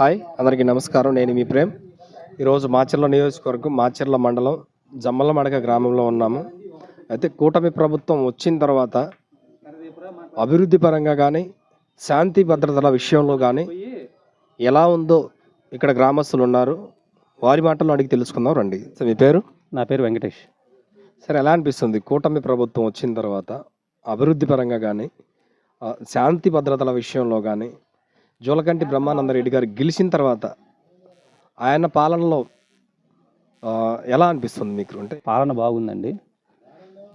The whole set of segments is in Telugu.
హాయ్ అందరికీ నమస్కారం. నేను మీ ప్రేమ్. ఈరోజు మాచర్ల నియోజకవర్గం మాచర్ల మండలం జమ్మలమడక గ్రామంలో ఉన్నాము. అయితే కూటమి ప్రభుత్వం వచ్చిన తర్వాత అభివృద్ధి పరంగా కానీ శాంతి భద్రతల విషయంలో కానీ ఎలా ఉందో ఇక్కడ గ్రామస్తులు ఉన్నారు. వారి మాటల్లో అడిగి తెలుసుకుందాం రండి. సో మీ పేరు? నా పేరు వెంకటేష్. సరే ఎలా అనిపిస్తుంది? కూటమి ప్రభుత్వం వచ్చిన తర్వాత అభివృద్ధి పరంగా కానీ శాంతి భద్రతల విషయంలో కానీ జోలకంటి బ్రహ్మానంద రెడ్డి గారు గెలిచిన తర్వాత ఆయన పాలనలో ఎలా అనిపిస్తుంది మీకు? అంటే పాలన బాగుందండి.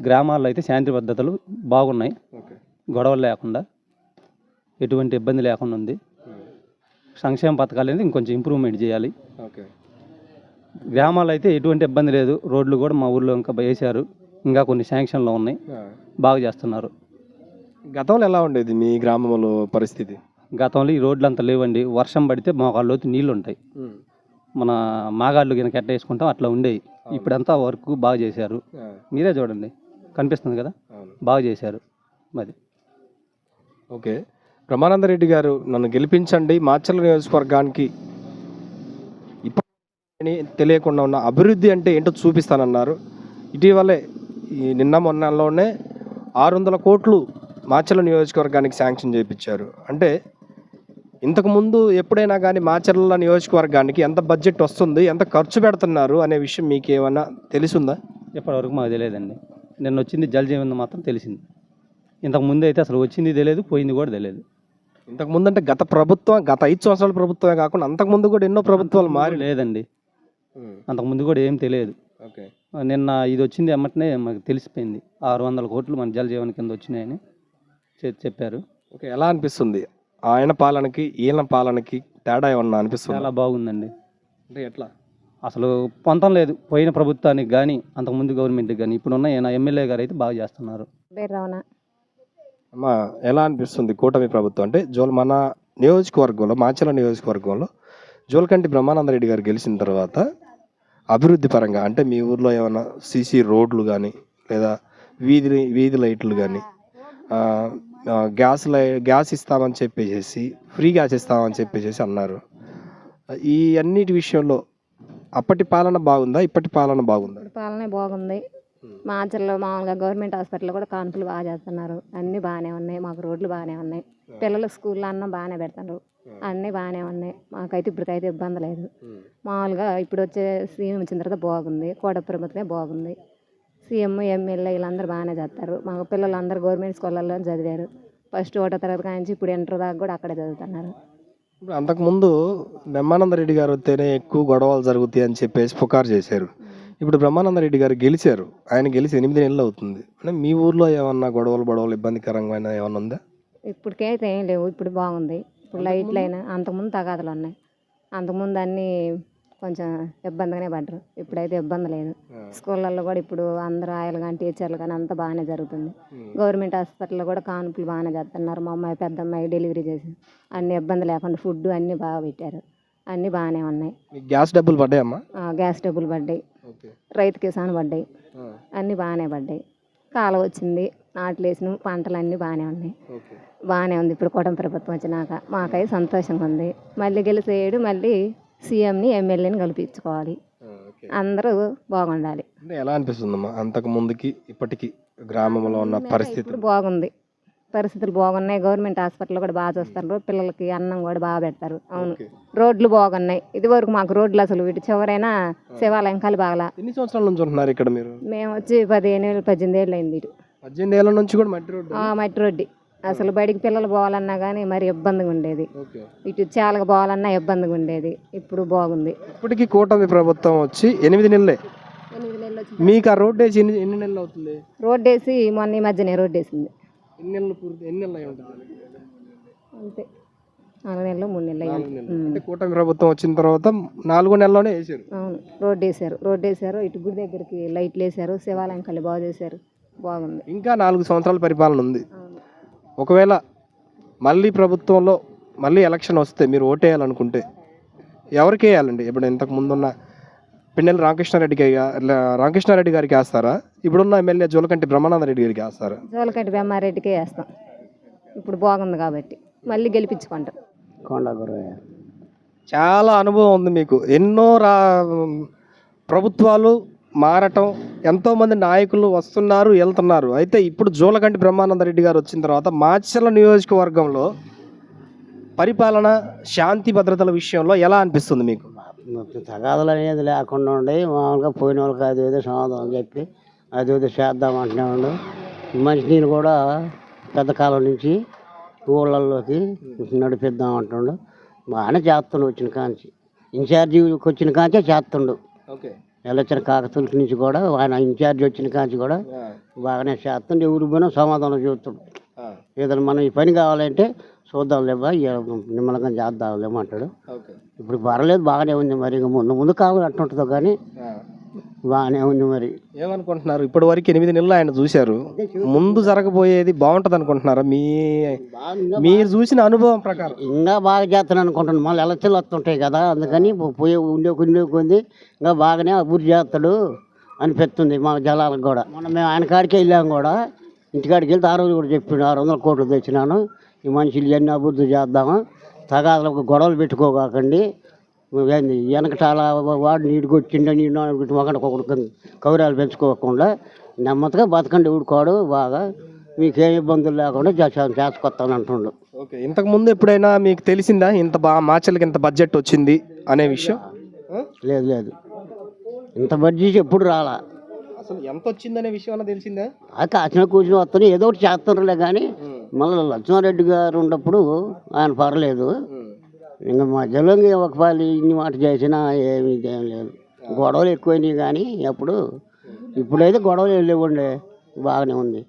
గ్రామాల్లో అయితే శాంతి భద్రతలు బాగున్నాయి. ఓకే. గొడవలు లేకుండా ఎటువంటి ఇబ్బంది లేకుండా ఉంది. సంక్షేమ పథకాలు అనేది ఇంకొంచెం ఇంప్రూవ్మెంట్ చేయాలి. ఓకే. గ్రామాల్లో అయితే ఎటువంటి ఇబ్బంది లేదు. రోడ్లు కూడా మా ఊర్లో ఇంకా వేశారు. ఇంకా కొన్ని శాంక్షన్లు ఉన్నాయి. బాగా చేస్తున్నారు. గతంలో ఎలా ఉండేది మీ గ్రామంలో పరిస్థితి? గతంలో ఈ రోడ్లు అంతా లేవండి. వర్షం పడితే మోకాళ్ళలోతు నీళ్ళు ఉంటాయి మన మాగాళ్ళు కింద ఎట్ట వేసుకుంటాం అట్లా ఉండేవి ఇప్పుడంతా వర్క్ బాగా చేశారు. మీరే చూడండి. కనిపిస్తుంది కదా? బాగా చేశారు. మరి. ఓకే. బ్రహ్మానంద రెడ్డి గారు నన్ను గెలిపించండి. మాచర్ల నియోజకవర్గానికి ఇప్పుడు తెలియకుండా ఉన్న అభివృద్ధి అంటే ఏంటో చూపిస్తానన్నారు. ఇటీవలే ఈ నిన్న మొన్నలోనే ఆరు వందల కోట్లు మాచర్ల నియోజకవర్గానికి శాంక్షన్ చేయించారు అంటే ఇంతకుముందు ఎప్పుడైనా కానీ మాచర్ల నియోజకవర్గానికి ఎంత బడ్జెట్ వస్తుంది ఎంత ఖర్చు పెడుతున్నారు అనే విషయం మీకు ఏమన్నా తెలిసిందా ఇప్పటివరకు మాకు తెలియదండి. నిన్న వచ్చింది జల్ జీవన్ మాత్రం తెలిసింది. ఇంతకు ముందు అయితే అసలు వచ్చింది తెలియదు పోయింది కూడా తెలియదు. ఇంతకు ముందు అంటే గత ప్రభుత్వం గత ఐదు సంవత్సరాల ప్రభుత్వమే కాకుండా అంతకుముందు కూడా ఎన్నో ప్రభుత్వాలు మారి లేదండి. అంతకు ముందు కూడా ఏం తెలియదు. ఓకే. నిన్న ఇది వచ్చింది ఎమ్మటనే మాకు తెలిసిపోయింది. ఆరు వందల కోట్లు మన జల్ జీవన్ కింద వచ్చినాయని చె- చెప్పారు. ఓకే ఎలా అనిపిస్తుంది? ఆయన పాలనకి ఈయన పాలనకి తేడా ఏమన్నా అనిపిస్తుంది? చాలా బాగుందండి. అంటే ఎట్లా? అసలు పొంతం లేదు. పోయిన ప్రభుత్వానికి కానీ అంతకుముందు గవర్నమెంట్కి కానీ ఇప్పుడున్న ఈయన ఎమ్మెల్యే గారు అయితే బాగా చేస్తున్నారు. అమ్మా ఎలా అనిపిస్తుంది కూటమి ప్రభుత్వం? అంటే జోల్ మన నియోజకవర్గంలో మాచల నియోజకవర్గంలో జోల్కంటి బ్రహ్మానంద రెడ్డి గారు గెలిచిన తర్వాత అభివృద్ధి పరంగా అంటే మీ ఊర్లో ఏమైనా సీసీ రోడ్లు కానీ లేదా వీధి వీధి లైట్లు కానీ గ్యాస్ లై గ్యాస్ ఇస్తామని చెప్పేసి ఫ్రీ గ్యాస్ ఇస్తామని చెప్పేసి అన్నారు. ఈ అన్నిటి విషయంలో అప్పటి పాలన బాగుందా? ఇప్పటి పాలన బాగుందా? పాలనే బాగుంది. మాచర్లో మామూలుగా గవర్నమెంట్ హాస్పిటల్లో కూడా కాన్పులు బాగా చేస్తున్నారు. అన్నీ బాగానే ఉన్నాయి. మాకు రోడ్లు బాగానే ఉన్నాయి. పిల్లలు స్కూల్లో అన్నం బాగానే పెడతారు. అన్నీ బాగానే ఉన్నాయి. మాకైతే ఇప్పటికైతే ఇబ్బంది లేదు. మామూలుగా ఇప్పుడు వచ్చే సీఎం వచ్చిన తర్వాత బాగుంది. కోట ప్రభుత్వమే బాగుంది. సీఎం ఎమ్మెల్యే వీళ్ళందరూ బాగానే చేస్తారు. మాకు పిల్లలు అందరూ గవర్నమెంట్ స్కూళ్ళల్లో చదివారు. ఫస్ట్ ఒకటో తరగతి కానించి ఇప్పుడు ఇంటర్ దాకా కూడా అక్కడే చదువుతున్నారు. ఇప్పుడు అంతకుముందు బ్రహ్మానంద రెడ్డి గారు వస్తేనే ఎక్కువ గొడవలు జరుగుతాయి అని చెప్పేసి పుకారు చేశారు. ఇప్పుడు బ్రహ్మానంద రెడ్డి గారు గెలిచారు. ఆయన గెలిచి ఎనిమిది నెలలు అవుతుంది. అంటే మీ ఊర్లో ఏమన్నా గొడవలు గొడవలు ఇబ్బందికరంగా ఏమన్నా ఉందా? ఇప్పటికైతే ఏం లేవు. ఇప్పుడు బాగుంది. ఇప్పుడు లైట్లు అయినా అంతకుముందు తగాదులు ఉన్నాయి. అంతకుముందు అన్నీ కొంచెం ఇబ్బందిగానే పడ్డారు. ఇప్పుడైతే ఇబ్బంది లేదు. స్కూళ్ళల్లో కూడా ఇప్పుడు అందరూ ఆయలు కానీ టీచర్లు కానీ అంతా బాగానే జరుగుతుంది. గవర్నమెంట్ హాస్పిటల్లో కూడా కాన్పులు బాగానే చేస్తున్నారు. మా అమ్మాయి పెద్ద అమ్మాయి డెలివరీ చేసి అన్ని ఇబ్బంది లేకుండా ఫుడ్ అన్నీ బాగా పెట్టారు. అన్నీ బాగానే ఉన్నాయి. మీకు గ్యాస్ డబ్బులు పడ్డాయమ్మా? గ్యాస్ డబ్బులు పడ్డాయి. రైతు కిసాన్ పడ్డాయి. అన్నీ బాగానే పడ్డాయి. కాలం వచ్చింది. నాట్లు వేసిన పంటలు అన్నీ బాగానే ఉన్నాయి. బాగానే ఉంది. ఇప్పుడు కూటమి ప్రభుత్వం వచ్చినాక మాకైతే సంతోషంగా ఉంది. మళ్ళీ గెలిచేయడు మళ్ళీ సీఎంని ఎమ్మెల్యేని గెలిపించుకోవాలి. ఓకే. అందరూ బాగుండాలి. అంటే ఎలా అనిపిస్తుందమ్మా? అంతకు ముందుకి ఇప్పటికి గ్రామంలో ఉన్న పరిస్థితి? బాగుంది. పరిస్థితులు బాగున్నాయి. గవర్నమెంట్ హాస్పిటల్ కూడా బాగా చూస్తారు. పిల్లలకి అన్నం కూడా బాగా పెడతారు. అవును. రోడ్లు బాగున్నాయి. ఇది వరకు మాకు రోడ్లు అసలు వీటి చివరైనా శివాలయం కాలు బాగలా. ఎన్ని సంవత్సరాల నుంచి ఉంటున్నారు ఇక్కడ మీరు? మేము వచ్చి పదిహేను ఏళ్ళు పద్దెనిమిది ఏళ్ళు అయింది ఇటు. పద్దెనిమిది ఏళ్ళ నుంచి కూడా మట్టి రోడ్డు? మట్టి రోడ్డు. అసలు బయటికి పిల్లలు పోవాలన్నా కానీ మరి ఇబ్బందిగా ఉండేది. ఇటు చాలకు పోవాలన్నా ఇబ్బందిగా ఉండేది. ఇప్పుడు బాగుంది. ఇప్పటికి కూటమి ప్రభుత్వం వచ్చి ఎనిమిది నెలలే. ఎనిమిది నెలలు వచ్చి మీకు ఆ రోడ్డు వేసి ఎన్ని ఎన్ని నెలలు అవుతుంది? రోడ్డు వేసి మొన్న ఈ మధ్యనే రోడ్డు వేసింది. ఎన్ని నెలలు పూర్తి ఎన్ని నెలలు అయి ఉంటుంది? అంతే. నాలుగు నెలలు మూడు నెలలు అయ్యింది. అంటే కూటమి ప్రభుత్వం వచ్చిన తర్వాత నాలుగో నెలలోనే వేసారు అవును. రోడ్డు వేసారు రోడ్డు వేసారు ఇటు గుడి దగ్గరికి లైట్లు వేసారు శివాలయం కళ్ళు బాగు చేశారు. బాగుంది. ఇంకా నాలుగు సంవత్సరాల పరిపాలన ఉంది. ఒకవేళ మళ్ళీ ప్రభుత్వంలో మళ్ళీ ఎలక్షన్ వస్తే మీరు ఓటేయాలనుకుంటే ఎవరికి వేయాలండి? ఇప్పుడు ఇంతకు ముందున్న పిన్నెల ల- రామకృష్ణారెడ్డి గారికి వేస్తారా? ఇప్పుడున్న ఎమ్మెల్యే జోలకంటి బ్రహ్మానంద రెడ్డి గారికి వేస్తారా? జోలకంటి బెమ్మారెడ్డికే వేస్తాం. ఇప్పుడు బాగుంది కాబట్టి మళ్ళీ గెలిపించుకుంటాం. కొండ గురయ్య చాలా అనుభవం ఉంది మీకు. ఎన్నో రా ప్రభుత్వాలు మారటం ఎంతోమంది నాయకులు వస్తున్నారు వెళ్తున్నారు. అయితే ఇప్పుడు జూలకంటి బ్రహ్మానంద రెడ్డి గారు వచ్చిన తర్వాత మాచర్ల నియోజకవర్గంలో పరిపాలన శాంతి భద్రతల విషయంలో ఎలా అనిపిస్తుంది మీకు? తగాదలు అనేది లేకుండా ఉండి మామూలుగా పోయిన వాళ్ళకి అది ఏదో సమాధానం చెప్పి అది ఏదో చేద్దాం అంటున్నాడు మంచినీళ్ళు కూడా పెద్ద కాలం నుంచి ఊళ్ళల్లోకి నడిపిద్దాం అంటుండు. బాగానే చేస్తుండు వచ్చిన కాంచి. ఇన్ఛార్జికి వచ్చిన కాంచే చేస్తుండు. ఓకే. ఎలక్షన్ కాకతులకి నుంచి కూడా ఆయన ఇన్ఛార్జి వచ్చిన కాంచి కూడా బాగానే చేస్తుండు. ఎవరు పోయినా సమాధానం చెబుతుండు. ఏదైనా మనం ఈ పని కావాలంటే చూద్దాం లేవా నిమ్మలంగా చేద్దాం లేమంటాడు ఓకే. ఇప్పుడు పర్లేదు బాగానే ఉంది. మరి ఇక ముందు ముందు కావాలి అంటుంటుందో కానీ బాగానే ఉంది మరి. ఏమనుకుంటున్నారు? ఇప్పటి వరకు ఎనిమిది నెలలు ఆయన చూశారు. ముందు జరగబోయేది బాగుంటది అనుకుంటున్నారా మీ మీరు చూసిన అనుభవం ప్రకారం. ఇంకా బాగా చేస్తాను అనుకుంటున్నాను. మళ్ళీ ఎలక్షన్లు వస్తుంటాయి కదా అందుకని పోయే ఉండే ఉండే కొంది ఇంకా బాగానే అభివృద్ధి చేస్తాడు అనిపిస్తుంది మా జలాలకు కూడా. మొన్న మేము ఆయన కాడికి వెళ్ళాం కూడా. ఇంటికాడికి వెళ్తే ఆ రోజు కూడా చెప్పిండు ఆరు వందల కోట్లు తెచ్చినాను. ఈ మనుషులు ఇవన్నీ అభివృద్ధి చేద్దాము? తగాదలకు గొడవలు పెట్టుకోకండి. వెనకటాల వాడు నీడు ఒకటి కౌరాలు పెంచుకోకుండా నెమ్మదిగా బతకండి ఊడుకోడు బాగా మీకేం ఇబ్బందులు లేకుండా చేసు- చేసుకొస్తాను అంటుండు. ఓకే ఇంతకు ముందు ఎప్పుడైనా మీకు తెలిసిందా ఇంత బా మాచర్లకి ఇంత బడ్జెట్ వచ్చింది అనే విషయం? లేదు లేదు. ఇంత బడ్జెట్ ఎప్పుడు రాలా? అసలు ఎంత వచ్చిందనే విషయం అన్న తెలిసిందా? ఆ కాసిన కూర్చుని వస్తాను ఏదో ఒకటి చేస్తారులే కానీ మళ్ళీ లక్ష్మారెడ్డి గారు ఉన్నప్పుడు ఆయన పర్లేదు. ఇంకా మధ్యలో ఒక పాలి ఇన్ని మాట చేసినా ఏమి ఇదేం లేదు. గొడవలు ఎక్కువైనాయి కానీ అప్పుడు ఇప్పుడైతే గొడవలు వెళ్ళేవండి బాగానే ఉంది.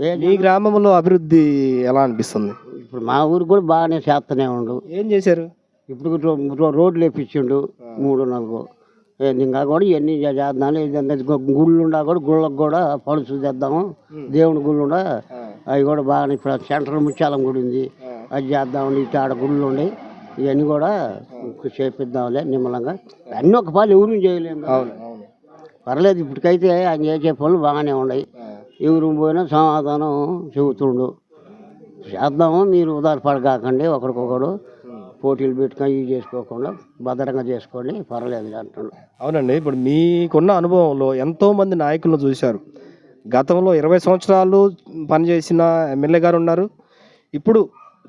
ఏ మీ గ్రామంలో అభివృద్ధి ఎలా అనిపిస్తుంది? ఇప్పుడు మా ఊరు కూడా బాగానే చేస్తూనే ఉండు. ఏం చేశారు? ఇప్పుడు రో- రో- రోడ్లు వేపించిండు మూడు నాలుగు. ఏంది ఇంకా కూడా ఇవన్నీ చే- చేద్దాం ఏదన్నా గు- గుళ్ళు ఉండా కూడా గుళ్ళకు కూడా పడుచు చేద్దాము దేవుని గుళ్ళు ఉండా అవి కూడా బాగానే ఇప్పుడు సెంటర్ ముత్యాలం గుడి ఉంది. అది చేద్దాం ఇటు ఆడ గుళ్ళు ఉండి ఇవన్నీ కూడా చేపిద్దాంలే నిమ్మలంగా అన్నీ ఒక పాలు ఎవరు చేయలేము. అవును పర్లేదు ఇప్పటికైతే ఆయన చేసే పనులు బాగానే ఉన్నాయి. ఎవరు పోయినా సమాధానం చెబుతుండు. చేద్దాము మీరు ఉదారపడకాకండి ఒకరికొకడు పోటీలు పెట్టుకొని ఇవి చేసుకోకుండా భద్రంగా చేసుకోండి పర్లేదు అంటుండు. అవునండి ఇప్పుడు మీకున్న అనుభవంలో ఎంతో మంది నాయకులను చూశారు. గతంలో ఇరవై సంవత్సరాలు పనిచేసిన ఎమ్మెల్యే గారు ఉన్నారు. ఇప్పుడు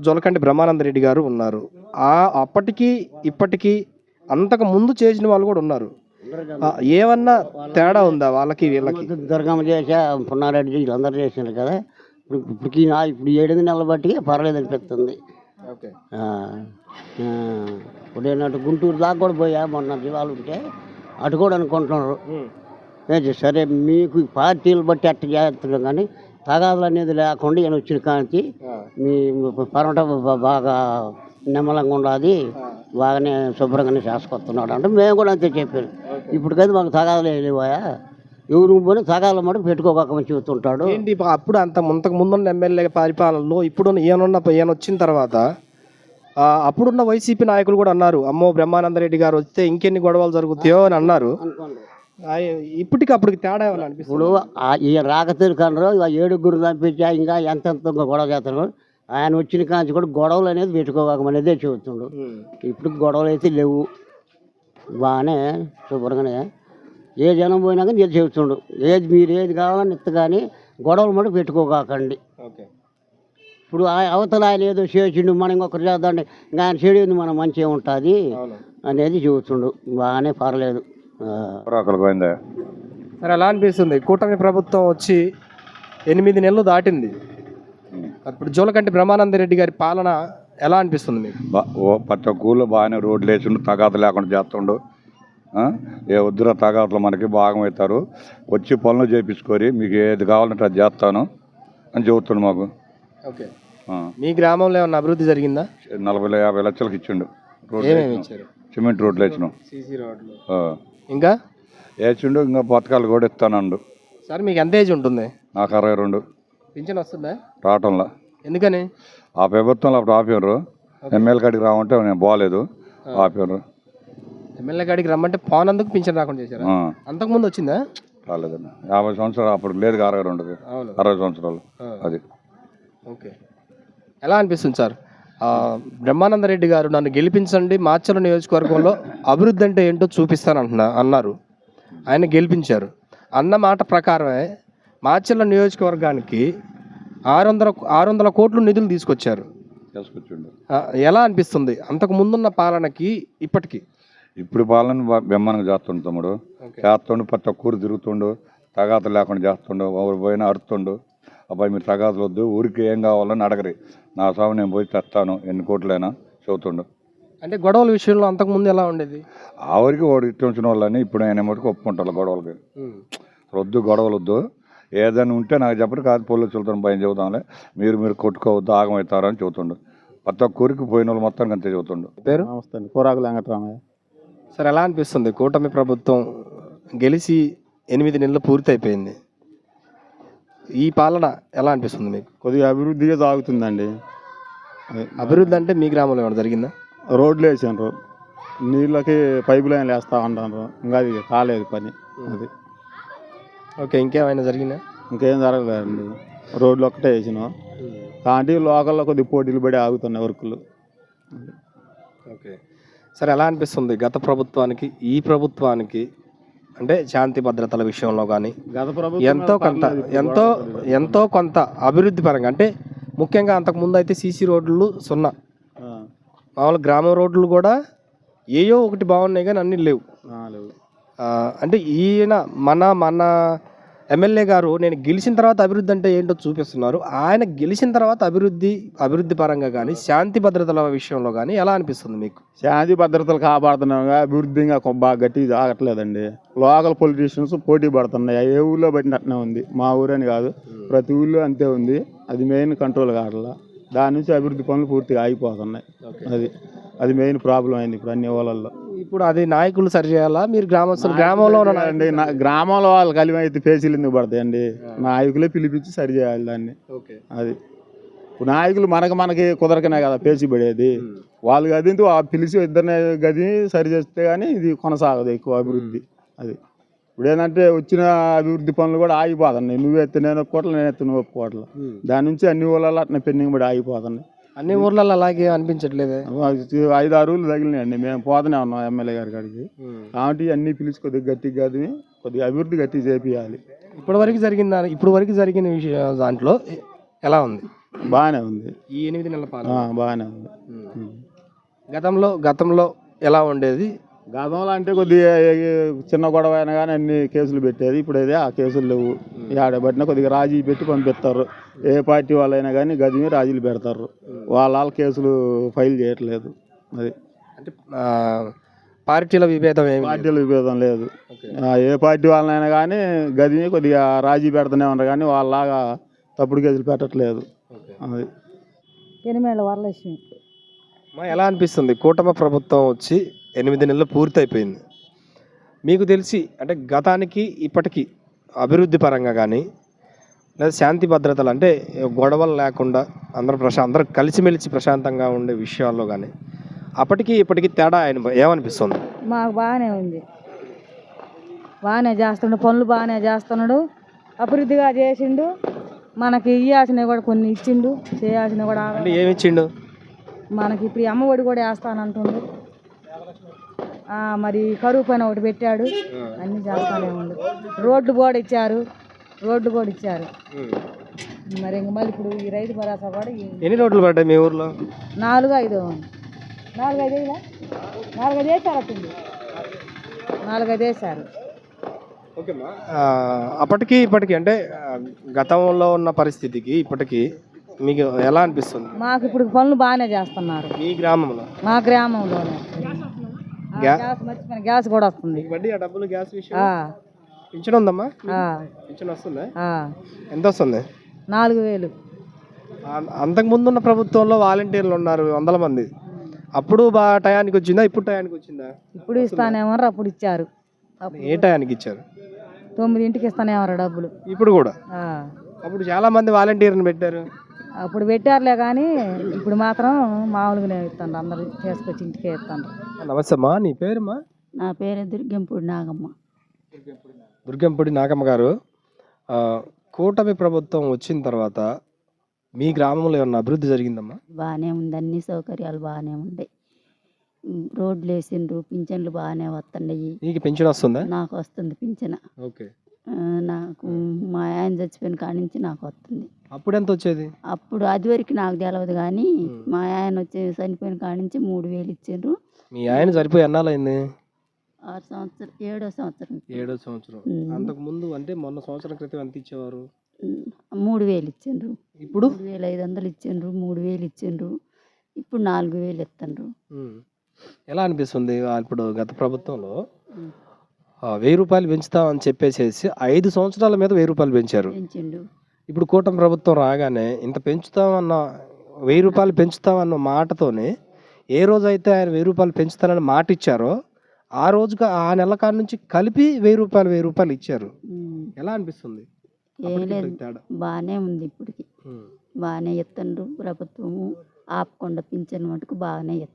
జొలకంటి బ్రహ్మానంద రెడ్డి గారు ఉన్నారు. ఆ అప్పటికి ఇప్పటికీ అంతకు ముందు చేసిన వాళ్ళు కూడా ఉన్నారు. ఏమన్నా తేడా ఉందా వాళ్ళకి వీళ్ళకి? దుర్గమ్మ చేసా పున్నారెడ్డి వీళ్ళందరూ చేసినారు కదా. ఇప్పుడు ఇప్పటికి నా- ఇప్పుడు ఏడు నెలల బట్టి పర్లేదు అనిపిస్తుంది. ఇప్పుడు ఏంటంటే గుంటూరు దాకా కూడా పోయా మొన్న దివాలు ఉంటే అటు కూడా అనుకుంటున్నారు. సరే మీకు పార్టీలు బట్టి అట్ట చేస్తున్నాం కానీ తగాదులు అనేది లేకుండా ఈయన వచ్చిన కాంచి మీ పరమట బాగా నిమ్మలంగా ఉండాలి. బాగానే శుభ్రంగానే చేసుకొస్తున్నాడు అంటే మేము కూడా అంతే చెప్పాను. ఇప్పటికైతే మాకు తగాదులు లేవాయా ఎవరు పోయినా తగాదులు మటుకు పెట్టుకోకమని చెబుతుంటాడు ఏంటి ఇప్పుడు అప్పుడు అంత ముంతకు ముందున్న ఎమ్మెల్యే పరిపాలనలో ఇప్పుడు ఈయనున్న ఈయన వచ్చిన తర్వాత ఆ, అప్పుడున్న వైసీపీ నాయకులు కూడా అన్నారు అమ్మో బ్రహ్మానంద రెడ్డి గారు వస్తే ఇంకెన్ని గొడవలు జరుగుతాయో అని అన్నారు. అనుకోండి. ఆ, ఇప్పటికి అప్పటికి తేడా ఇప్పుడు ఆ- ఈ రాకతీరు కన్నారు ఆ ఏడుగురు పంపించా ఇంకా ఎంతెంత గొడవ చేస్తారు. ఆయన వచ్చిన కాంచి కూడా గొడవలు అనేది పెట్టుకోకమనేదే చెబుతుండు. ఇప్పుడు గొడవలు అయితే లేవు. బాగానే శుభ్రంగానే. ఏ జనం పోయినా కానీ నేను చెబుతుండు. ఏది మీరు ఏది కావాలని ఇస్త కానీ గొడవలు మటు పెట్టుకోకండి ఓకే. ఇప్పుడు ఆ- అవతల ఆయన ఏదో చేసిండు మనం ఇంకొకరు చేద్దాం ఇంకా ఆయన చెడు మనం మంచిగా ఉంటుంది అనేది చెబుతుండు. బాగానే పర్లేదు. ఒకరు పోయిందే సరే ఎలా అనిపిస్తుంది. కూటమి ప్రభుత్వం వచ్చి ఎనిమిది నెలలు దాటింది. అప్పుడు జోలకంటి బ్రహ్మానంద రెడ్డి గారి పాలన ఎలా అనిపిస్తుంది మీకు? ప్రతి ఒక్క ఊళ్ళో బాగానే రోడ్లు వేసిండు తగాద లేకుండా చేస్తుండు? ఏ వద్దురా తగాదలు మనకి భాగం అవుతారు వచ్చి పనులు చేపించుకొని మీకు ఏది కావాలంటే అది చేస్తాను అని చెబుతుండు మాకు. ఓకే. మీ గ్రామంలో ఏమన్నా అభివృద్ధి జరిగిందా? నలభై యాభై లక్షలకు ఇచ్చిండు. రోడ్లు సిమెంట్ రోడ్లు వేసినాం. సీసీ రోడ్లు. ఆ. ఇంకా? వేసిండు ఇంకా పథకాలు కూడా ఇస్తానండు సార్ మీకు ఎంత ఏజ్ ఉంటుంది? నాకు అరవై రెండు. పింఛన్ వస్తుందా? రావటంలో. ఎందుకని? ఆ ప్రభుత్వంలో అప్పుడు ఆపారు. ఎమ్మెల్యే కాడికి రావంటే నేను బాగాలేదు ఆపారు. ఎమ్మెల్యే గాడికి రమ్మంటే పోనందుకు పింఛన్ రాకుండా చేశారా. అంతకుముందు వచ్చిందా? రాలేదండి యాభై సంవత్సరాలు అప్పుడు లేదు అరవై రెండు అరవై సంవత్సరాలు. అది. ఓకే. ఎలా అనిపిస్తుంది సార్? బ్రహ్మానందరెడ్డి గారు నన్ను గెలిపించండి మాచర్ల నియోజకవర్గంలో అభివృద్ధి అంటే ఏంటో చూపిస్తానంటున్నా అన్నారు. ఆయన గెలిపించారు. అన్న మాట ప్రకారమే మాచర్ల నియోజకవర్గానికి ఆరు వందల ఆరు వందల కోట్లు నిధులు తీసుకొచ్చారు. ఎలా అనిపిస్తుంది? అంతకు ముందున్న పాలనకి ఇప్పటికి? ఇప్పుడు పాలన బ- బెమ్మనంగా చేస్తుండు తమ్ముడు. చేస్తుండు ప్రతి ఒక్క ఊరు తిరుగుతుండు తగాత లేకుండా చేస్తుండు ఎవరు పోయినా అరుతుండు అబ్బాయి మీరు తగాతలు వద్దు ఊరికి ఏం కావాలని అడగరి. నా సాగు నేను పోయి తెస్తాను ఎన్ని కోట్లైనా చెబుతుండు. అంటే గొడవల విషయంలో అంతకు ముందు ఎలా ఉండేది? ఆ ఊరికి వాడు ఇట్టించిన వాళ్ళని ఇప్పుడు ఆయన మటుకు ఒప్పుకుంటారు గొడవలకి. వద్దు గొడవలు వద్దు ఏదైనా ఉంటే నాకు చెప్పరు కాదు పోలీసులతో భయం చెబుతాంలే. మీరు మీరు కొట్టుకోవద్దు ఆగమవుతారు అని చెబుతుండు. ప్రతి ఒక్క ఊరికి పోయిన వాళ్ళు మొత్తానికి అంతే చెబుతుండు. పేరు? నమస్తే అండి. కూరాకుల వెంకటరామయ్య. సార్ ఎలా అనిపిస్తుంది? కూటమి ప్రభుత్వం గెలిచి ఎనిమిది నెలలు పూర్తి అయిపోయింది ఈ పాలన ఎలా అనిపిస్తుంది మీకు? కొద్దిగా అభివృద్ధిగా సాగుతుందండి. అభివృద్ధి అంటే మీ గ్రామంలో ఏమైనా జరిగిందా? రోడ్లు వేసారు నీళ్ళకి పైప్ లైన్లు వేస్తా ఉంటారు ఇంకా అది కాలేదు పని అది. ఓకే ఇంకేమైనా జరిగిందా? ఇంకేం జరగలేదండి. రోడ్లు ఒక్కటే వేసినాం. కాబట్టి లోకల్లో కొద్ది పోటీలు పడి ఆగుతున్నాయి వర్కులు. ఓకే. సరే ఎలా అనిపిస్తుంది గత ప్రభుత్వానికి ఈ ప్రభుత్వానికి అంటే శాంతి భద్రతల విషయంలో కానీ ఎంతో కొంత ఎంతో ఎంతో కొంత అభివృద్ధి పరంగా అంటే ముఖ్యంగా అంతకు ముందు అయితే సీసీ రోడ్లు సున్నా. మామూలు గ్రామ రోడ్లు కూడా ఏయో ఒకటి బాగున్నాయి కానీ అన్నీ లేవు. అంటే ఈయన మన మన ఎమ్మెల్యే గారు నేను గెలిచిన తర్వాత అభివృద్ధి అంటే ఏంటో చూపిస్తున్నారు. ఆయన గెలిచిన తర్వాత అభివృద్ధి అభివృద్ధి పరంగా కానీ శాంతి భద్రతల విషయంలో కానీ ఎలా అనిపిస్తుంది మీకు? శాంతి భద్రతలు కాపాడుతున్నాం అభివృద్ధి ఇంకా కొ- బాగా గట్టి ఆగట్లేదండి లోకల్ పొలిటీషియన్స్ పోటీ పడుతున్నాయి. ఏ ఊళ్ళో పడినట్టునే ఉంది. మా ఊరని కాదు. ప్రతి ఊళ్ళో అంతే ఉంది. అది మెయిన్ కంట్రోల్ కావట్లా. దాని నుంచి అభివృద్ధి పనులు పూర్తిగా ఆగిపోతున్నాయి. అది. అది మెయిన్ ప్రాబ్లం అయింది ఇప్పుడు అన్ని ఊళ్ళల్లో ఇప్పుడు అది నాయకులు సరి చేయాలా? మీరు గ్రామస్తులు గ్రామంలో ఉన్న నాయకులు- అండి నా- గ్రామంలో వాళ్ళు కలిమి అయితే పేసీలు ఎందుకు పడతాయండి? నాయకులే పిలిపించి సరి చేయాలి దాన్ని. ఓకే. అది. ఇప్పుడు నాయకులు మనకి మనకి కుదరకనే కదా పేచి పడేది. వాళ్ళు గది ఆ పిలిచి ఇద్దరిని గది సరి చేస్తే కానీ ఇది కొనసాగదు ఎక్కువ అభివృద్ధి. అది. ఇప్పుడు ఏంటంటే వచ్చిన అభివృద్ధి పనులు కూడా ఆగిపోతున్నాయి. నువ్వు ఎత్తే నేను ఒప్పుకోవట్లే నేను ఎత్తే నువ్వు ఒప్పుకోవట్లే. దాని నుంచి అన్ని ఊళ్ళలో అట్లా పెండింగ్ పడి ఆగిపోతున్నాయి. అన్ని ఊర్లలో అలాగే అనిపించట్లేదే. ఐదు ఆరు ఊళ్ళు తగిలినాయండి. మేము పోతూనే ఉన్నాం ఎమ్మెల్యే గారి కాడికి. కాబట్టి అన్ని పిలిచి కొద్దిగా గట్టిగా గది కొద్దిగా అభివృద్ధి గట్టిగా చేపియాలి. ఇప్పటి వరకు జరిగిన ఇప్పుడు వరకు జరిగిన విషయ దాంట్లో ఎలా ఉంది? బాగానే ఉంది. ఈ ఎనిమిది నెలల పాలన. బాగానే ఉంది. గతంలో గతంలో ఎలా ఉండేది? గతంలో అంటే కొద్దిగా చిన్న గొడవ అయినా కానీ అన్ని కేసులు పెట్టేది. ఇప్పుడు అయితే ఆ కేసులు లేవు. ఆడబట్టిన కొద్దిగా రాజీ పెట్టి పంపిస్తారు. ఏ పార్టీ వాళ్ళైనా కానీ గది మీద రాజీలు పెడతారు. వాళ్ళ వాళ్ళ కేసులు ఫైల్ చేయట్లేదు. అది. అంటే పార్టీల విభేదం ఏమి. పార్టీల విభేదం లేదు. ఆ, ఏ పార్టీ వాళ్ళనైనా కానీ గది మీద కొద్దిగా రాజీ పెడుతూనే ఉన్నారు కానీ వాళ్ళలాగా తప్పుడు కేసులు పెట్టట్లేదు. అది. పెనిమేళ్ళ వరలక్ష్మి. మా ఎలా అనిపిస్తుంది? కూటమి ప్రభుత్వం వచ్చి ఎనిమిది నెలలు పూర్తి అయిపోయింది మీకు తెలిసి అంటే గతానికి ఇప్పటికీ అభివృద్ధి పరంగా కానీ లేదా శాంతి భద్రతలు అంటే గొడవలు లేకుండా అందరూ ప్రశా అందరూ కలిసిమెలిసి ప్రశాంతంగా ఉండే విషయాల్లో కానీ అప్పటికి ఇప్పటికి తేడా ఆయన ఏమనిపిస్తుంది? మాకు బాగానే ఉంది. బాగానే చేస్తున్నాడు పనులు బాగానే చేస్తున్నాడు అభివృద్ధిగా చేసిండు మనకి ఇవ్వాల్సినవి కూడా కొన్ని ఇచ్చిండు చేయాల్సినవి కూడా అంటే ఏమి ఇచ్చిండు? మనకి ఇప్పుడు ఈ అమ్మఒడి కూడా వేస్తానంటుండు. మరి కరువు పైన ఒకటి పెట్టాడు. అన్నీ చేస్తానే ఉండు. రోడ్లు కూడా ఇచ్చారు. రోడ్లు కూడా ఇచ్చారు. మరి ఇంక మళ్ళీ ఇప్పుడు ఈ రైతు భరోసా కూడా ఎన్ని రోడ్లు పడ్డాయి మీ ఊర్లో? నాలుగు ఐదు. నాలుగు ఐదు వేలా? నాలుగు ఐదు వేసారు అట్టుంది నాలుగు ఐదు వేసారు. అప్పటికి ఇప్పటికి అంటే గతంలో ఉన్న పరిస్థితికి ఇప్పటికి మీకు ఎలా అనిపిస్తుంది? మాకు ఇప్పుడు పనులు బాగానే చేస్తున్నారు. మీ గ్రామంలో? మా గ్రామంలోనే. గ్యాస్ మర్చిపోయిన గ్యాస్ కూడా వస్తుంది. వడ్డీ ఆ డబ్బులు గ్యాస్ విషయం పింఛన్ ఉందమ్మా? ఆ, పింఛన్ వస్తుందా? ఆ. ఎంత వస్తుంది? నాలుగు వేలు. అంతకు ముందు ఉన్న ప్రభుత్వంలో వాలంటీర్లు ఉన్నారు వందల మంది. అప్పుడు బాగా టయానికి వచ్చిందా? ఇప్పుడు టయానికి వచ్చిందా? ఇప్పుడు ఇస్తానేమన్నారు అప్పుడు ఇచ్చారు. ఏ టయానికి ఇచ్చారు? తొమ్మిదింటికి ఇస్తానేమన్నారు డబ్బులు. ఇప్పుడు కూడా? అప్పుడు చాలా మంది వాలంటీర్ని పెట్టారు. అప్పుడు పెట్టారులే కానీ ఇప్పుడు మాత్రం మామూలుగానే ఇస్తాను అందరు తీసుకొచ్చి ఇంటికే ఇస్తాను నమస్తే అమ్మా నీ పేరుమా నా పేరు దుర్గంపూడి నాగమ్మ. దుర్గంపూడి నాగమ్మ గారు. ఆ, కూటమి ప్రభుత్వం వచ్చిన తర్వాత మీ గ్రామంలో ఏమన్నా అభివృద్ధి జరిగిందమ్మా? బాగానే ఉంది అన్ని సౌకర్యాలు బాగానే ఉన్నాయి ఉమ్, రోడ్లు వేసిండ్రు పింఛన్లు బాగానే వస్తున్నాయి. నీకు పెన్షన్ వస్తుందా? నాకు వస్తుంది పింఛన. ఓకే. నాకు మా ఆయన చచ్చిపోయిన కాడి నుంచి నాకు వస్తుంది. అప్పుడు ఎంత వచ్చేది అప్పుడు అది వరకు నాకు తెలియదు కానీ మా. ఆయన వచ్చి చనిపోయిన కాడి నుంచి మూడు వేలు ఇచ్చిండ్రు. మీ ఆయన సరిపోయి ఎన్నాళ్ళైంది ఆరు సంవత్సరం ఏడో సంవత్సరం. ఏడో సంవత్సరం. అంతకు ముందు అంటే మొన్న సంవత్సరం క్రితం ఎంత ఇచ్చేవారు? మూడు వేలు ఇచ్చిండ్రు. ఇప్పుడు? మూడు వేలు ఐదు వందలు ఇచ్చిండ్రు మూడు వేలు ఇచ్చిండ్రు. ఇప్పుడు నాలుగు వేలు ఇస్తుండ్రు. ఎలా అనిపిస్తుంది ఇప్పుడు గత ప్రభుత్వంలో? వెయ్యి రూపాయలు పెంచుతామని చెప్పేసేసి ఐదు సంవత్సరాల మీద వెయ్యి రూపాయలు పెంచారు. ఇప్పుడు కూటమి ప్రభుత్వం రాగానే ఇంత పెంచుతామన్న వెయ్యి రూపాయలు పెంచుతామన్న మాటతోనే ఏ రోజైతే ఆయన వెయ్యి రూపాయలు పెంచుతానని మాట ఇచ్చారో ఆ రోజుగా ఆ నెల కాడ నుంచి కలిపి వెయ్యి రూపాయలు వెయ్యి రూపాయలు ఇచ్చారు. ఎలా అనిపిస్తుంది? బాగానే ఉంది ఇప్పటికి. బాగానే ఇస్తుండ్రు ప్రభుత్వము. ఆపకుండా పింఛన్ మటుకు బాగానే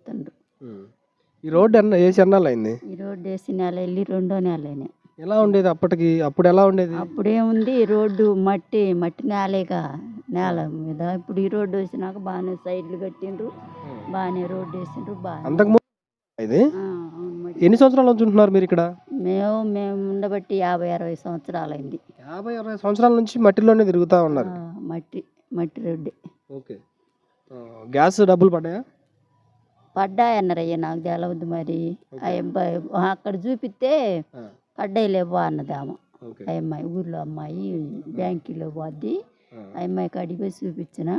ఉమ్. ఈ రోడ్డు అన్న వేసి ఎన్నాళ్ళు అయింది ఈ రోడ్డు వేసి నెల వెళ్ళి రెండో నెలనే ఎలా ఉండేది అప్పటికి? అప్పుడు ఎలా ఉండేది? అప్పుడేముంది రోడ్డు మట్టి మట్టి నేలేగా నేల మీద. ఇప్పుడు ఈ రోడ్డు వేసినాక బాగానే సైడ్లు కట్టిండ్రు బాగానే రోడ్డు వేసిండ్రు బాగా అంతకు ముందు ఇది? ఎన్ని సంవత్సరాల నుంచి ఉంటున్నారు మీరు ఇక్కడ? మేము మేము ఉండబట్టి యాభై అరవై సంవత్సరాలైంది. యాభై అరవై సంవత్సరాల నుంచి మట్టిలోనే తిరుగుతా ఉన్నారు. మట్టి మట్టి రోడ్డు. ఓకే. గ్యాస్ డబ్బులు పడ్డాయా? పడ్డాయన్నారయ్య నాకు తెలవద్దు మరి. ఆ అబ్బాయి అక్కడ చూపిస్తే ఆ. పడ్డాయి లేవా అన్నది ఆమె. ఓకే. ఆ అమ్మాయి ఊర్లో అమ్మాయి బ్యాంకులో పోద్ది. ఆ. ఆ అమ్మాయి కాడికి పోయి చూపించిన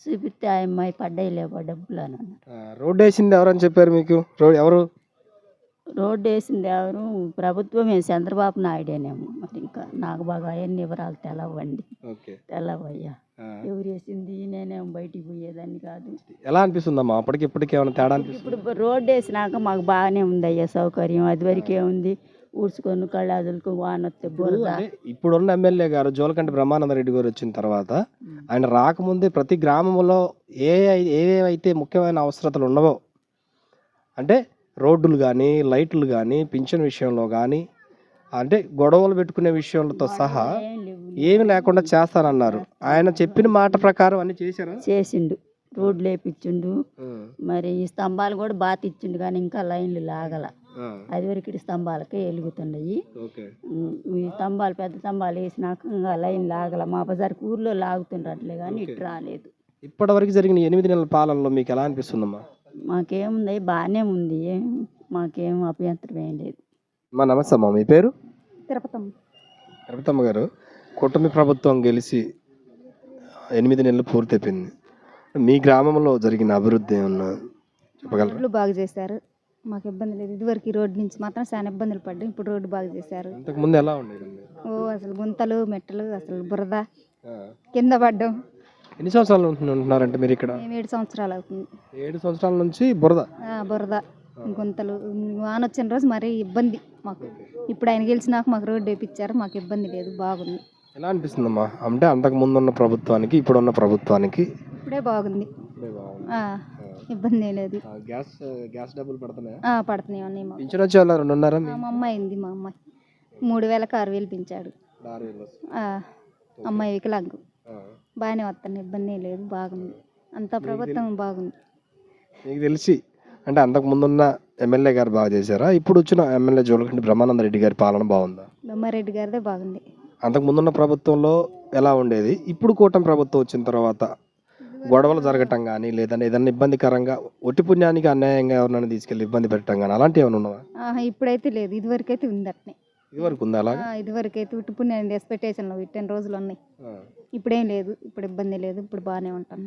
చూపిస్తే ఆ అమ్మాయి పడ్డాయి లేవా డబ్బులు అని అన్నారు రోడ్డు వేసింది ఎవరని చెప్పారు మీకు? ఎవరు? రోడ్డు వేసింది ఎవరు? ప్రభుత్వమే చంద్రబాబు నాయుడేనేమో. మరి ఇంకా నాకు బాగా అవన్నీ వివరాలు తెలవండి. తెలవయ్యా. ఎవరు వేసింది నేనేం బయటికి పోయేదాన్ని కాదు. ఎలా అనిపిస్తుందమ్మా? అప్పటికి ఇప్పటికి ఏమైనా తేడా అనిపిస్తుంది? ఇప్పుడు రోడ్డు వేసినాక మాకు బాగానే ఉంది అయ్యా సౌకర్యం. అది వరకే ఉంది. ఊడ్చుకొని కళ్ళాదులకు బురద. అంటే ఇప్పుడున్న ఎమ్మెల్యే గారు జోలకంటి బ్రహ్మానంద రెడ్డి గారు వచ్చిన తర్వాత ఆయన రాకముందే ప్రతి గ్రామంలో ఏ ఏవేవైతే ముఖ్యమైన అవసరతలు ఉన్నవో అంటే రోడ్లు కానీ లైట్లు కానీ పింఛన్ విషయంలో కానీ అంటే గొడవలు పెట్టుకునే విషయంతో సహా. ఏమి లేకుండా చేస్తానన్నారు. ఆయన చెప్పిన మాట ప్రకారం అన్ని చేశారా? చేసిండు. రోడ్లు వేపించిండు మరి ఈ స్తంభాలు కూడా బాగా ఇచ్చిండు కానీ ఇంకా లైన్లు లాగల. అది వరకు స్తంభాలకే వెలుగుతున్నాయి ఈ స్తంభాలు పెద్ద స్తంభాలు వేసినాక ఇంకా లైన్ లాగల. మా బజార్కి ఊర్లో లాగుతుండ్రట్లే కానీ ఇటు రాలేదు. ఇప్పటి వరకు జరిగిన ఎనిమిది నెలల పాలనలో మీకు ఎలా అనిపిస్తుందమ్మా? మాకేముంది? బాగానే ఉంది. ఏం మాకేం అభ్యంతరం ఏం లేదు. మా నమస్తే అమ్మా మీ పేరు? తిరుపతమ్మ. తిరుపతమ్మ గారు కూటమి ప్రభుత్వం గెలిచి ఎనిమిది నెలలు పూర్తయిపోయింది. మీ గ్రామంలో జరిగిన అభివృద్ధి ఏమన్నా చెప్పగలరా? రోడ్లు బాగు చేశారు. మాకు ఇబ్బంది లేదు. ఇదివరకు ఈ రోడ్డు నుంచి మాత్రం చాలా ఇబ్బందులు పడ్డాం. ఇప్పుడు రోడ్డు బాగు చేశారు. ఇంతకు ముందు ఎలా ఉండేదండి? ఓ అసలు గుంతలు మెట్టలు అసలు బురద కింద పడ్డాం. ఎన్ని సంవత్సరాలు ఉంటున్న- ఉంటున్నారంటే మీరు ఇక్కడ? మేము ఏడు సంవత్సరాలు అవుతుంది. ఏడు సంవత్సరాల నుంచి బురద? ఆ, బురద. గుంతలు. వాన వచ్చిన రోజు మరీ ఇబ్బంది మాకు. ఇప్పుడు ఆయన గెలిచినాక మాకు రోడ్డు వేపించారు మాకు ఇబ్బంది లేదు. బాగుంది. ఎలా అనిపిస్తుందమ్మా? అంటే అంతకు ముందు ఉన్న ప్రభుత్వానికి ఇప్పుడున్న ప్రభుత్వానికి? ఇప్పుడే బాగుంది. ఆ, ఇబ్బంది ఏం లేదు. గ్యాస్ గ్యాస్ డబ్బులు పడుతున్నాయా? ఆ, పడుతున్నాయి అన్నీ మాకు. వాళ్ళు ఆ, మా అమ్మాయి అయింది మా అమ్మాయి. మూడు వేలకు ఆరు వేలు పెంచాడు. ఆ, అమ్మాయి వికలాంగు. బాగానే వస్తాను ఇబ్బంది లేదు బాగుంది. అంతా ప్రభుత్వం బాగుంది. మీకు తెలిసి అంటే అంతకు ముందున్న ఎమ్మెల్యే గారు బాగా చేశారా? ఇప్పుడు వచ్చిన ఎమ్మెల్యే జోలకంటి బ్రహ్మానంద రెడ్డి గారి పాలన బాగుందా? బొమ్మారెడ్డి గారిదే బాగుంది. అంతకు ముందున్న ప్రభుత్వంలో ఎలా ఉండేది? ఇప్పుడు కూటమి ప్రభుత్వం వచ్చిన తర్వాత గొడవలు జరగటం కానీ లేదంటే ఏదైనా ఇబ్బందికరంగా ఒట్టి పుణ్యానికి అన్యాయంగా ఎవరినైనా తీసుకెళ్ళి ఇబ్బంది పెట్టడం కానీ అలాంటివి ఏమైనా ఉన్నావా? ఇప్పుడైతే లేదు. ఇదివరకైతే ఉంది అట్నే. ఇదివరకు ఉందా అలాగా ఉట్టుపు నేను ఎక్స్పెక్టేషన్లో పెట్టిన రోజులు ఉన్నాయి ఇప్పుడేం లేదు ఇప్పుడు ఇబ్బంది లేదు ఇప్పుడు బాగానే ఉంటాను.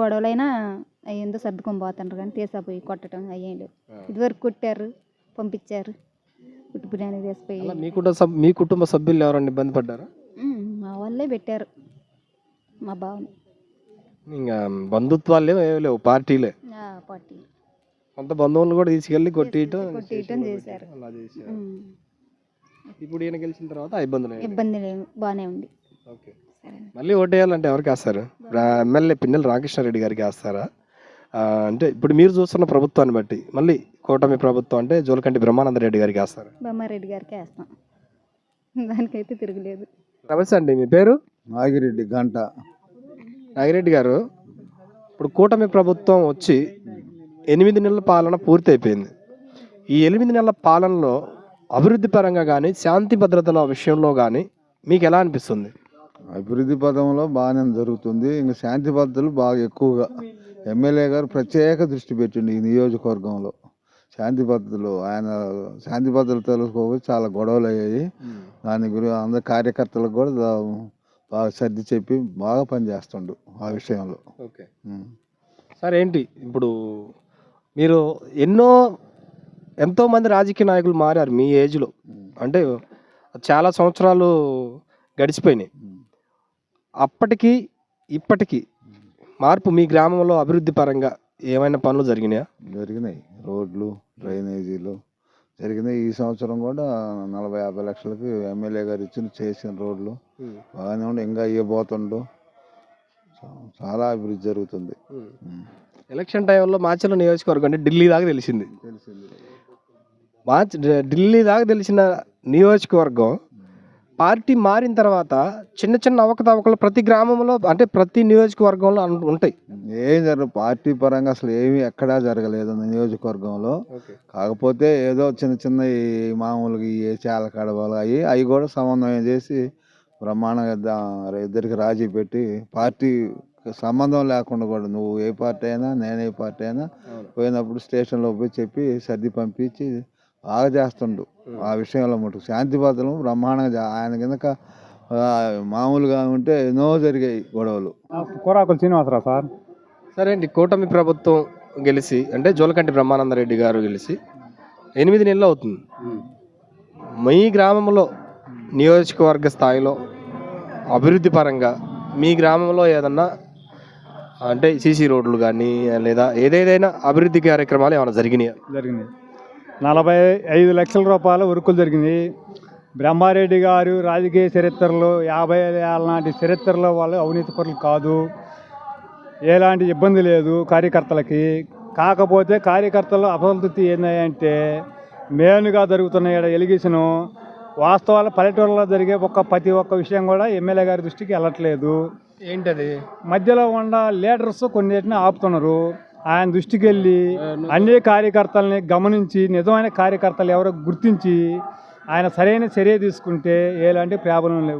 గొడవలైనా ఏందో సర్దుకొని పోతుండ్రు కానీ తీసాపోయి కొట్టడం అయ్యేం లేవు ఇదివరకు కొట్టారు పంపించారు ఉట్టుపు నేను తీసిపోయి. మీ కుటుంబ మీ కుటుంబ సభ్యులు ఎవరైనా ఇబ్బంది పడ్డారా? మా వాళ్ళే పెట్టారు మా బావని. ఇంకా బంధుత్వాలు లేవు పార్టీలే. పార్టీ కొంత బంధువులు కూడా తీసుకెళ్ళి కొట్టియటం కొట్టియటం చేశారు. అలా చేశారు. ఇప్పుడు ఈయన గెలిచిన తర్వాత ఇబ్బందులు ఏమీ లేవు. ఇబ్బంది లేదు బాగానే ఉంది. ఓకే. సరే. మళ్ళీ ఓటేయాలంటే ఎవరికి వేస్తారు ఎమ్మెల్యే పిన్నెల రామకృష్ణారెడ్డి గారికి వేస్తారా అంటే ఇప్పుడు మీరు చూస్తున్న ప్రభుత్వాన్ని బట్టి మళ్ళీ కూటమి ప్రభుత్వం అంటే జోలకంటి బ్రహ్మానంద రెడ్డి గారికి వేస్తారు బొమ్మారెడ్డి గారికే వేస్తాం దానికైతే తిరగలేదు. నమస్తే అండి మీ పేరు? నాగిరెడ్డి గంట. నాగిరెడ్డి గారు ఇప్పుడు కూటమి ప్రభుత్వం వచ్చి ఎనిమిది నెలల పాలన పూర్తి అయిపోయింది ఈ ఎనిమిది నెలల పాలనలో అభివృద్ధి పరంగా కానీ శాంతి భద్రతల విషయంలో కానీ మీకు ఎలా అనిపిస్తుంది? అభివృద్ధి పదంలో బాగానే జరుగుతుంది. ఇంకా శాంతి భద్రతలు బాగా ఎక్కువగా. ఎమ్మెల్యే గారు ప్రత్యేక దృష్టి పెట్టిండు ఈ నియోజకవర్గంలో. శాంతి భద్రతలు ఆయన శాంతి భద్రతలు తెలుసుకోకపోతే చాలా గొడవలు అయ్యాయి దాని గురించి అందరు కార్యకర్తలకు కూడా బాగా సర్ది చెప్పి బాగా పనిచేస్తుండు ఆ విషయంలో. ఓకే. సార్ ఏంటి? ఇప్పుడు మీరు ఎన్నో ఎంతో మంది రాజకీయ నాయకులు మారారు మీ ఏజ్లో. అంటే చాలా సంవత్సరాలు గడిచిపోయినాయి. అప్పటికి ఇప్పటికి మార్పు మీ గ్రామంలో అభివృద్ధి పరంగా ఏమైనా పనులు జరిగినాయా? జరిగినాయి. రోడ్లు డ్రైనేజీలు జరిగినాయి. ఈ సంవత్సరం కూడా నలభై యాభై లక్షలకు ఎమ్మెల్యే గారు ఇచ్చిన చేసిన రోడ్లు బాగానే ఉండి ఇంకా ఇవ్వబోతుండు. చాలా అభివృద్ధి జరుగుతుంది. ఎలక్షన్ టైంలో మాచర్ల నియోజకవర్గం అంటే ఢిల్లీ దాకా తెలిసింది. తెలిసింది. మార్చ్ ఢిల్లీ దాకా తెలిసిన నియోజకవర్గం పార్టీ మారిన తర్వాత చిన్న చిన్న అవకతవకలు ప్రతి గ్రామంలో అంటే ప్రతి నియోజకవర్గంలో ఉంటాయి. ఏం జరగదు. పార్టీ పరంగా అసలు ఏమీ ఎక్కడా జరగలేదు నియోజకవర్గంలో. కాకపోతే ఏదో చిన్న చిన్న ఈ మామూలుగా ఈ చాలా కడవలు అవి అవి కూడా సమన్వయం చేసి బ్రహ్మాండంగా ఇద్దరికి రాజీ పెట్టి పార్టీ సంబంధం లేకుండా కూడా నువ్వు ఏ పార్టీ అయినా నేను ఏ పార్టీ అయినా పోయినప్పుడు స్టేషన్లో పోయి చెప్పి సర్ది పంపించి బాగా చేస్తుండు. ఆ విషయంలో మటుకు శాంతి భద్రతలు బ్రహ్మాండంగా ఆయన కిందక ఆ, మామూలుగా ఉంటే ఎన్నో జరిగాయి గొడవలు. కూరాకులు శ్రీనివాసరావు సార్. సరే అండి కూటమి ప్రభుత్వం గెలిచి అంటే జోలకంటి బ్రహ్మానందరెడ్డి గారు గెలిచి ఎనిమిది నెలలు అవుతుంది. మీ గ్రామంలో నియోజకవర్గ స్థాయిలో అభివృద్ధి పరంగా మీ గ్రామంలో ఏదన్నా అంటే సీసీ రోడ్లు కానీ లేదా ఏదేదైనా అభివృద్ధి కార్యక్రమాలు ఏమైనా జరిగినాయా? జరిగింది నలభై ఐదు లక్షల రూపాయల ఉరుకులు జరిగింది. బ్రహ్మారెడ్డి గారు రాజకీయ చరిత్రలో యాభై ఏళ్ళ నాటి చరిత్రలో వాళ్ళు అవినీతి పరులు కాదు. ఎలాంటి ఇబ్బంది లేదు కార్యకర్తలకి. కాకపోతే కార్యకర్తలు అపసంతృప్తి ఏంటంటే మెయిన్గా జరుగుతున్న ఎలిగేషను వాస్తవాల పల్లెటూరులో జరిగే ఒక్క ప్రతి ఒక్క విషయం కూడా ఎమ్మెల్యే గారి దృష్టికి వెళ్ళట్లేదు. ఏంటది? మధ్యలో ఉన్న లీడర్స్ కొన్నిటిని ఆపుతున్నారు. ఆయన దృష్టికి వెళ్ళి అన్ని కార్యకర్తల్ని గమనించి నిజమైన కార్యకర్తలు ఎవరో గుర్తించి ఆయన సరైన చర్య తీసుకుంటే ఎలాంటి ప్రాబ్లం లేవు